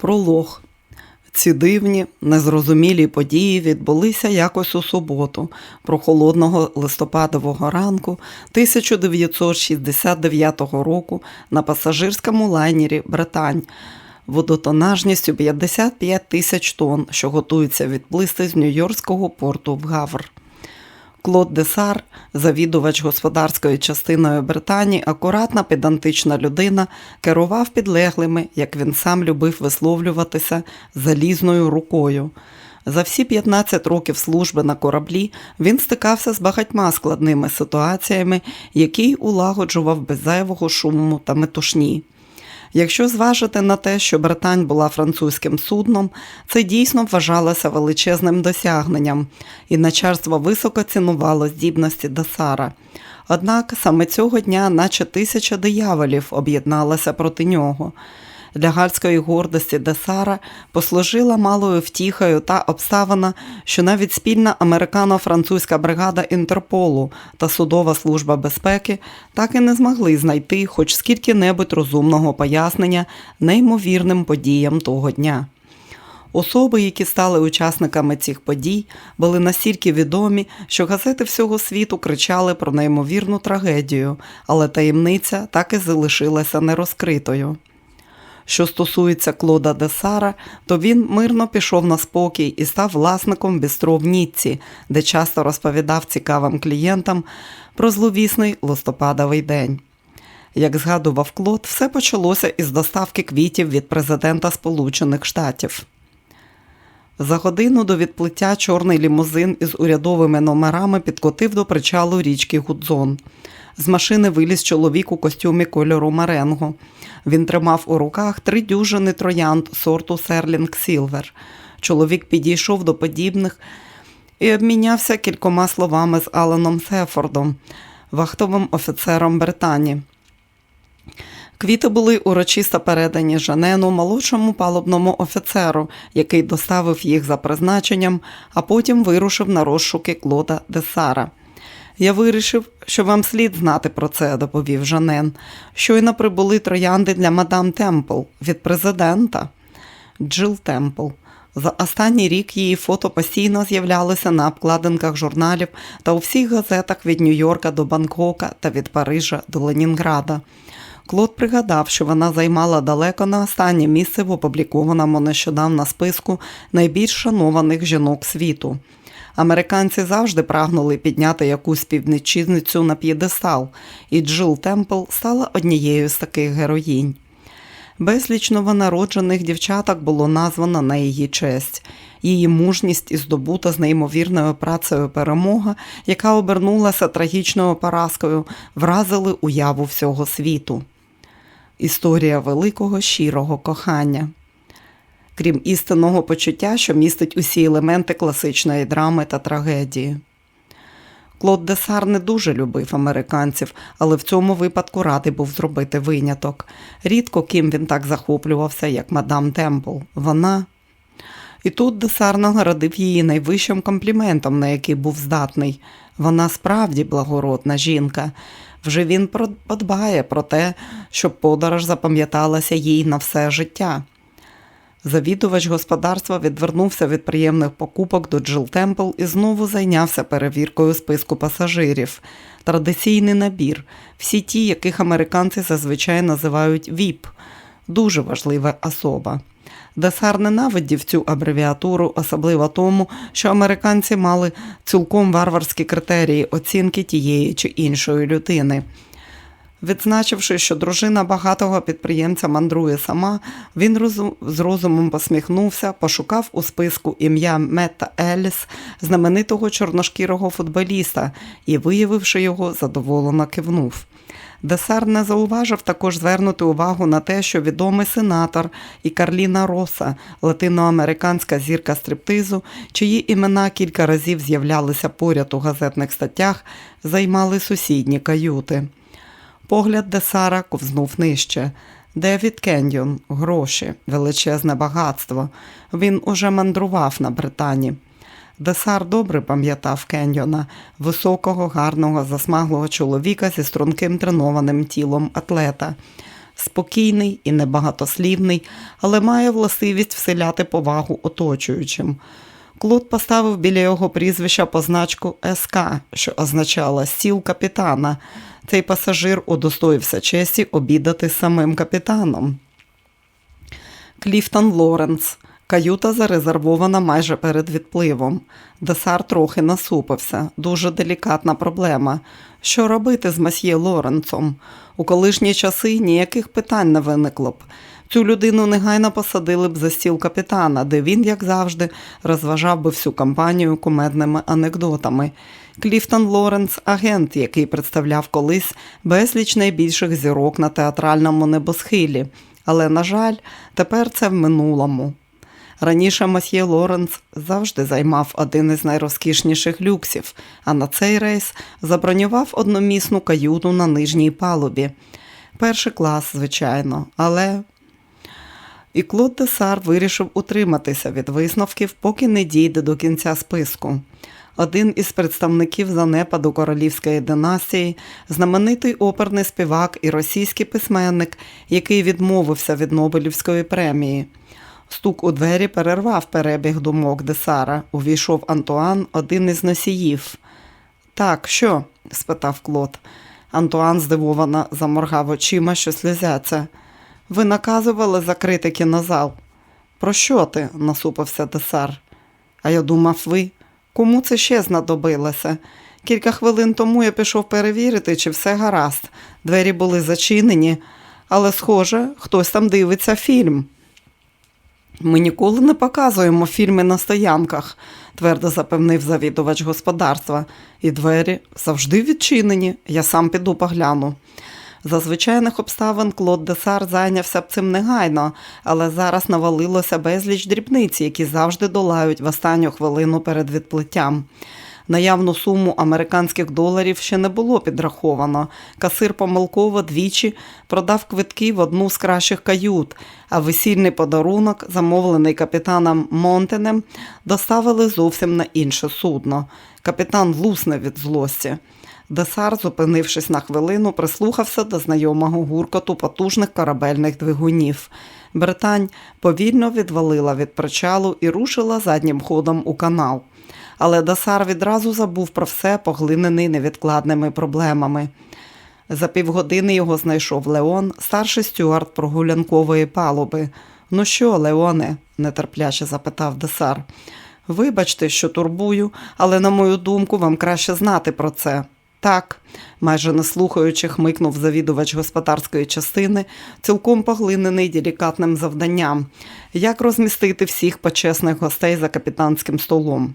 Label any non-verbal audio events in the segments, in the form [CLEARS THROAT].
Пролог. Ці дивні, незрозумілі події відбулися якось у суботу, прохолодного листопадового ранку 1969 року на пасажирському лайнері Британь водотонажністю 55 тисяч тонн, що готується відплисти з Нью-Йоркського порту в Гавр. Клод Десар, завідувач господарською частиною Британії, акуратна педантична людина, керував підлеглими, як він сам любив висловлюватися, залізною рукою. За всі 15 років служби на кораблі він стикався з багатьма складними ситуаціями, які улагоджував без зайвого шуму та метушні. Якщо зважити на те, що Британь була французьким судном, це дійсно вважалося величезним досягненням, і начальство високо цінувало здібності Десара. Однак саме цього дня, наче тисяча дияволів об'єдналася проти нього. Для гальської гордості Десара послужила малою втіхою та обставина, що навіть спільна американо-французька бригада Інтерполу та судова служба безпеки так і не змогли знайти хоч скільки-небудь розумного пояснення неймовірним подіям того дня. Особи, які стали учасниками цих подій, були настільки відомі, що газети всього світу кричали про неймовірну трагедію, але таємниця так і залишилася нерозкритою. Що стосується Клода Десара, то він мирно пішов на спокій і став власником бістро в Ніцці, де часто розповідав цікавим клієнтам про зловісний листопадовий день. Як згадував Клод, все почалося із доставки квітів від президента Сполучених Штатів. За годину до відплиття чорний лімузин із урядовими номерами підкотив до причалу річки Гудзон. З машини виліз чоловік у костюмі кольору Маренго. Він тримав у руках три дюжини троянд сорту Серлінг Сілвер. Чоловік підійшов до подібних і обмінявся кількома словами з Аланом Сефордом, вахтовим офіцером Британії. Квіти були урочисто передані Жанену, молодшому палубному офіцеру, який доставив їх за призначенням, а потім вирушив на розшуки Клода Десара. Я вирішив, що вам слід знати про це, доповів Жанен. Щойно прибули троянди для мадам Темпл від президента Джил Темпл. За останній рік її фото постійно з'являлися на обкладинках журналів та у всіх газетах від Нью-Йорка до Бангкока та від Парижа до Ленінграда. Клод пригадав, що вона займала далеко не останнє місце в опублікованому нещодавно списку найбільш шанованих жінок світу. Американці завжди прагнули підняти якусь співвітчизницю на п'єдестал, і Джил Темпл стала однією з таких героїнь. Безліч новонароджених дівчаток було названо на її честь. Її мужність і здобута з неймовірною працею перемога, яка обернулася трагічною поразкою, вразили уяву всього світу. Історія великого щирого кохання крім істинного почуття, що містить усі елементи класичної драми та трагедії. Клод Десар не дуже любив американців, але в цьому випадку радий був зробити виняток. Рідко ким він так захоплювався, як мадам Темпл. Вона. І тут Десар нагородив її найвищим компліментом, на який був здатний. Вона справді благородна жінка. Вже він подбає про те, щоб подорож запам'яталася їй на все життя. Завідувач господарства відвернувся від приємних покупок до Джил Темпл і знову зайнявся перевіркою списку пасажирів. Традиційний набір, всі ті, яких американці зазвичай називають ВІП, дуже важлива особа. Десар ненавидів цю абревіатуру, особливо тому, що американці мали цілком варварські критерії оцінки тієї чи іншої людини. Відзначивши, що дружина багатого підприємця мандрує сама, він з розумом посміхнувся, пошукав у списку ім'я Метта Еліс, знаменитого чорношкірого футболіста, і, виявивши його, задоволено кивнув. Десар не зауважив також звернути увагу на те, що відомий сенатор і Карліна Роса, латиноамериканська зірка стриптизу, чиї імена кілька разів з'являлися поряд у газетних статтях, займали сусідні каюти. Погляд Десара ковзнув нижче. Девід Кендіон, гроші, величезне багатство. Він уже мандрував на Британі. Десар добре пам'ятав Кендіона, високого, гарного, засмаглого чоловіка зі струнким тренованим тілом атлета. спокійний і небагатослівний, але має властивість вселяти повагу оточуючим. Клод поставив біля його прізвища позначку СК, що означала стіл капітана. Цей пасажир удостоївся честі обідати самим капітаном. Кліфтон Лоренс. Каюта зарезервована майже перед відпливом. Десар трохи насупився. Дуже делікатна проблема. Що робити з масьє Лоренцом? У колишні часи ніяких питань не виникло б. Цю людину негайно посадили б за стіл капітана, де він, як завжди, розважав би всю компанію кумедними анекдотами. Кліфтон Лоренс агент, який представляв колись безліч найбільших зірок на театральному небосхилі. Але, на жаль, тепер це в минулому. Раніше Масьє Лоренс завжди займав один із найрозкішніших люксів, а на цей рейс забронював одномісну каюту на нижній палубі. Перший клас, звичайно, але. І Клод Десар вирішив утриматися від висновків, поки не дійде до кінця списку. Один із представників занепаду королівської династії, знаменитий оперний співак і російський письменник, який відмовився від Нобелівської премії. Стук у двері перервав перебіг думок Десара. Увійшов Антуан, один із носіїв. Так, що? спитав Клод. Антуан здивовано заморгав очима, що сльозяться. Ви наказували закрити кінозал. Про що ти? насупився Десар. А я думав, ви. Кому це ще знадобилося? Кілька хвилин тому я пішов перевірити, чи все гаразд. Двері були зачинені, але, схоже, хтось там дивиться фільм. Ми ніколи не показуємо фільми на стоянках, твердо запевнив завідувач господарства, і двері завжди відчинені. Я сам піду погляну. За звичайних обставин Клод Десар зайнявся б цим негайно, але зараз навалилося безліч дрібниць, які завжди долають в останню хвилину перед відплиттям. Наявну суму американських доларів ще не було підраховано. Касир помилково двічі продав квитки в одну з кращих кают, а весільний подарунок, замовлений капітаном Монтенем, доставили зовсім на інше судно. Капітан лусне від злості. Десар, зупинившись на хвилину, прислухався до знайомого гуркоту потужних корабельних двигунів. Британь повільно відвалила від причалу і рушила заднім ходом у канал. Але Десар відразу забув про все, поглинений невідкладними проблемами. За півгодини його знайшов Леон, старший стюард прогулянкової палуби. Ну що, Леоне? нетерпляче запитав Десар. Вибачте, що турбую, але, на мою думку, вам краще знати про це. Так, майже не слухаючи, хмикнув завідувач господарської частини, цілком поглинений делікатним завданням, як розмістити всіх почесних гостей за капітанським столом.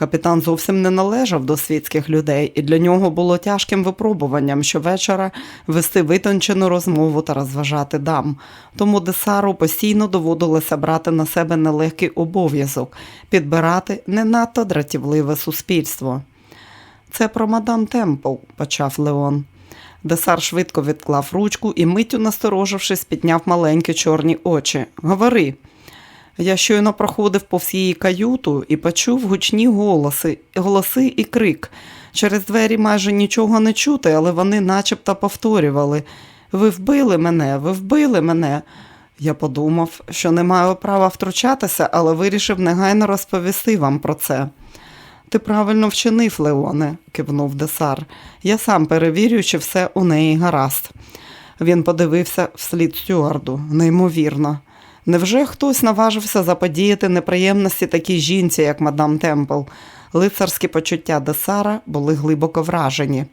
Капітан зовсім не належав до світських людей, і для нього було тяжким випробуванням щовечора вести витончену розмову та розважати дам. Тому Десару постійно доводилося брати на себе нелегкий обов'язок підбирати не надто дратівливе суспільство. Це про мадам Темпл, почав Леон. Десар швидко відклав ручку і, миттю насторожившись, підняв маленькі чорні очі. Говори. Я щойно проходив по всієї каюту і почув гучні голоси, голоси і крик. Через двері майже нічого не чути, але вони начебто повторювали Ви вбили мене, ви вбили мене. Я подумав, що не маю права втручатися, але вирішив негайно розповісти вам про це. Ти правильно вчинив, Леоне, кивнув Десар. Я сам перевірю, чи все у неї гаразд. Він подивився вслід стюарду, неймовірно. Невже хтось наважився заподіяти неприємності такій жінці, як мадам Темпл? Лицарські почуття Десара були глибоко вражені.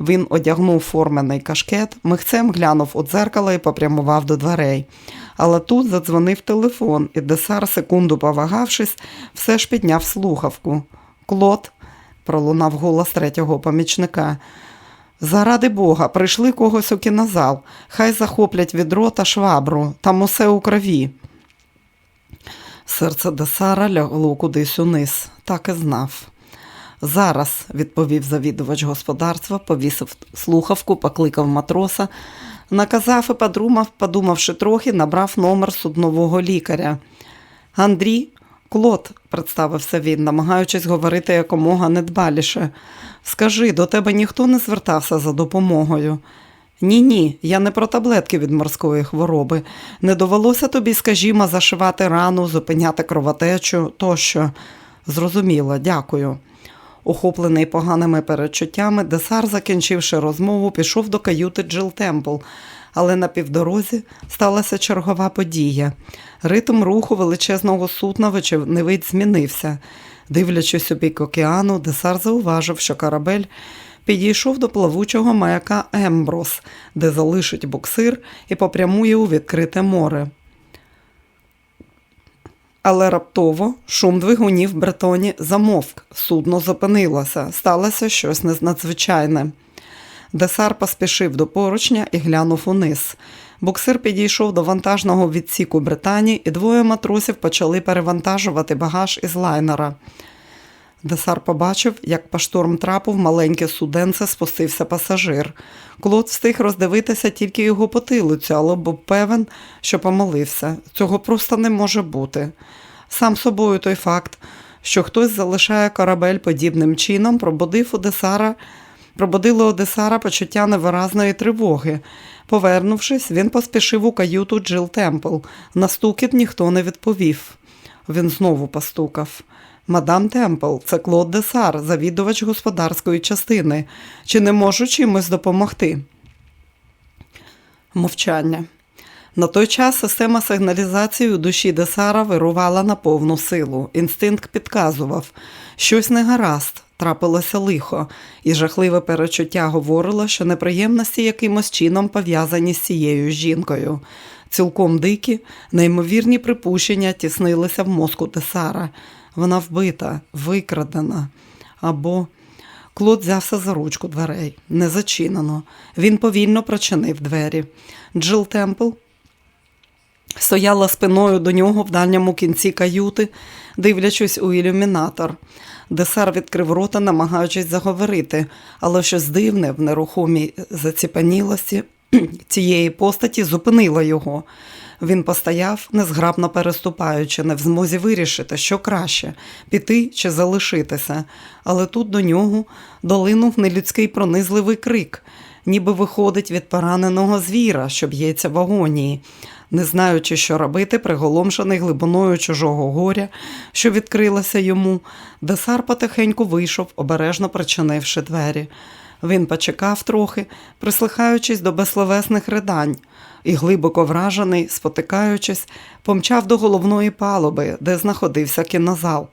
Він одягнув формений кашкет, михцем глянув у дзеркало і попрямував до дверей. Але тут задзвонив телефон, і Десар, секунду повагавшись, все ж підняв слухавку. Клод, пролунав голос третього помічника. Заради Бога, прийшли когось у кінозал. Хай захоплять відро та швабру, там усе у крові. Серце Десара лягло кудись униз, так і знав. Зараз, відповів завідувач господарства, повісив слухавку, покликав матроса, наказав і подумав, подумавши трохи, набрав номер суднового лікаря. Андрій, Клод, представився він, намагаючись говорити якомога недбаліше. Скажи, до тебе ніхто не звертався за допомогою. Ні, ні, я не про таблетки від морської хвороби. Не довелося тобі, скажімо, зашивати рану, зупиняти кровотечу тощо. Зрозуміло, дякую. Охоплений поганими передчуттями, Десар, закінчивши розмову, пішов до каюти Джил Темпл, але на півдорозі сталася чергова подія. Ритм руху величезного судна, вочевидь, змінився. Дивлячись у бік океану, Десар зауважив, що корабель підійшов до плавучого маяка Емброс, де залишить буксир і попрямує у відкрите море. Але раптово шум двигунів бретоні замовк, судно зупинилося, сталося щось надзвичайне. Десар поспішив до поручня і глянув униз. Буксир підійшов до вантажного відсіку Британії, і двоє матросів почали перевантажувати багаж із лайнера. Десар побачив, як по штормтрапу в маленьке суденце спустився пасажир. Клод встиг роздивитися тільки його потилицю, але був певен, що помилився. Цього просто не може бути. Сам собою той факт, що хтось залишає корабель подібним чином, пробудив у Десара, пробудило у Десара почуття невиразної тривоги. Повернувшись, він поспішив у каюту Джил Темпл. На стукіт ніхто не відповів. Він знову постукав. Мадам Темпл, це Клод Десар, завідувач господарської частини. Чи не можу чимось допомогти? Мовчання. На той час система сигналізації у душі Десара вирувала на повну силу. Інстинкт підказував, щось не гаразд, трапилося лихо, і жахливе перечуття говорило, що неприємності якимось чином пов'язані з цією жінкою. Цілком дикі, неймовірні припущення тіснилися в мозку Десара. Вона вбита, викрадена. Або Клод взявся за ручку дверей. Не зачинено. Він повільно прочинив двері. Джил Темпл стояла спиною до нього в дальньому кінці каюти, дивлячись у ілюмінатор. Десар відкрив рота, намагаючись заговорити, але щось дивне в нерухомій заціпанілості [CLEARS THROAT] цієї постаті зупинило його. Він постояв, незграбно переступаючи, не в змозі вирішити, що краще піти чи залишитися. Але тут до нього долинув нелюдський пронизливий крик, ніби виходить від пораненого звіра, що б'ється в агонії. Не знаючи, що робити, приголомшений глибиною чужого горя, що відкрилося йому, Десар потихеньку вийшов, обережно причинивши двері. Він почекав трохи, прислухаючись до безсловесних ридань, і, глибоко вражений, спотикаючись, помчав до головної палуби, де знаходився кінозал.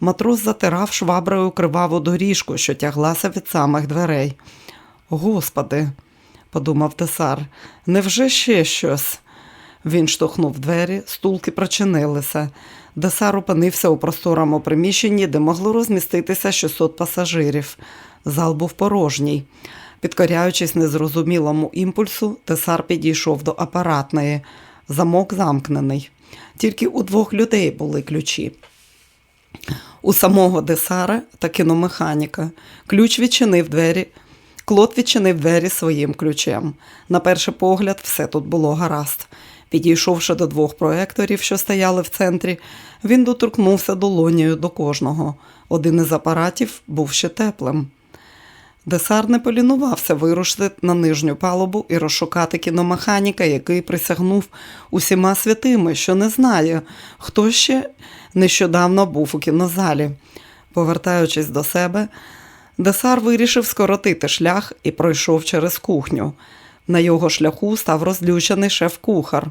Матрос затирав шваброю криваву доріжку, що тяглася від самих дверей. Господи, подумав тесар, невже ще щось? Він штовхнув двері, стулки прочинилися. Десар опинився у просторому приміщенні, де могло розміститися 600 пасажирів. Зал був порожній. Підкоряючись незрозумілому імпульсу, тесар підійшов до апаратної. Замок замкнений. Тільки у двох людей були ключі. У самого десара та кіномеханіка. Ключ відчинив двері. Клод відчинив двері своїм ключем. На перший погляд, все тут було гаразд. Підійшовши до двох проекторів, що стояли в центрі, він доторкнувся долонею до кожного. Один із апаратів був ще теплим. Десар не полінувався вирушити на нижню палубу і розшукати кіномеханіка, який присягнув усіма святими, що не знає, хто ще нещодавно був у кінозалі. Повертаючись до себе, Десар вирішив скоротити шлях і пройшов через кухню. На його шляху став розлючений шеф-кухар.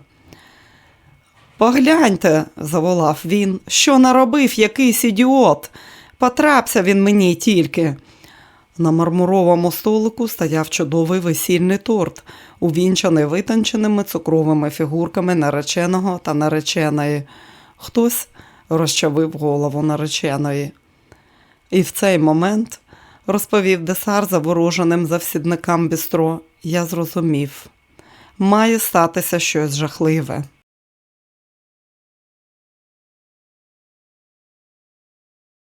Погляньте, заволав він, що наробив якийсь ідіот. Потрапся він мені тільки. На мармуровому столику стояв чудовий весільний торт, увінчаний витонченими цукровими фігурками нареченого та нареченої. Хтось розчавив голову нареченої. І в цей момент, розповів десар завороженим завсідникам бістро, я зрозумів, має статися щось жахливе.